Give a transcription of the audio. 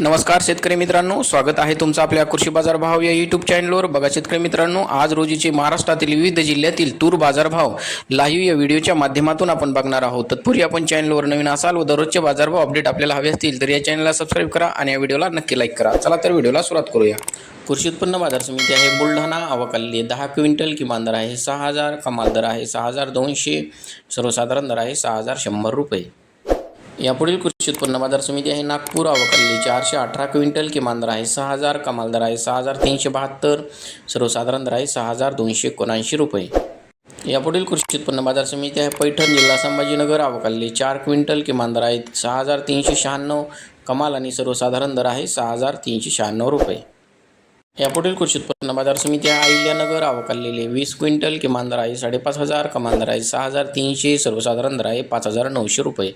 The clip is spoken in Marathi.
नमस्कार शेतकरी मित्रांनो स्वागत आहे तुमचं आपल्या कृषी बाजार भाव या युट्यूब चॅनलवर बघा शेतकरी मित्रांनो आज रोजीचे महाराष्ट्रातील विविध जिल्ह्यातील तूर बाजारभाव लाईव्ह या व्हिडिओच्या माध्यमातून आपण बघणार आहोत. तत्पूर्वी आपण चॅनलवर नवीन असाल व दररोजचे बाजारभाव अपडेट आपल्याला हवे असतील तर या चॅनलला सबस्क्राईब करा आणि या व्हिडिओला नक्की लाईक करा. चला तर व्हिडिओला सुरुवात करूया. कृषी उत्पन्न बाजार समिती आहे बुलढाणा अवकाल्ली दहा क्विंटल किमान दर आहे सहा हजार कमाल दर आहे सहा हजार दोनशे सर्वसाधारण दर आहे सहा हजार शंभर रुपये. यापुढील कृषी उत्पन्न बाजार समिती आहे नागपूर अवकाली चारशे अठरा क्विंटल किमान दर आहे सहा हजार कमाल दर आहे सहा हजार तीनशे बहात्तर सर्वसाधारण दर आहे सहा हजार दोनशे एकोणऐंशी रुपये. यापुढील कृषी उत्पन्न बाजार समिती आहे पैठण जिल्हा संभाजीनगर अवकाली चार क्विंटल किमान दर आहेत सहा हजार तीनशे शहाण्णव कमाल आणि सर्वसाधारण दर आहे सहा हजार तीनशे शहाण्णव रुपये. यापुढील कृषी उत्पन्न बाजार समिती आहे अहिल्यानगर अवकाललेले वीस क्विंटल किमान दर आहे साडेपाच हजार कमाल दर आहे सहा हजार तीनशे सर्वसाधारण दर आहे पाच हजार नऊशे रुपये.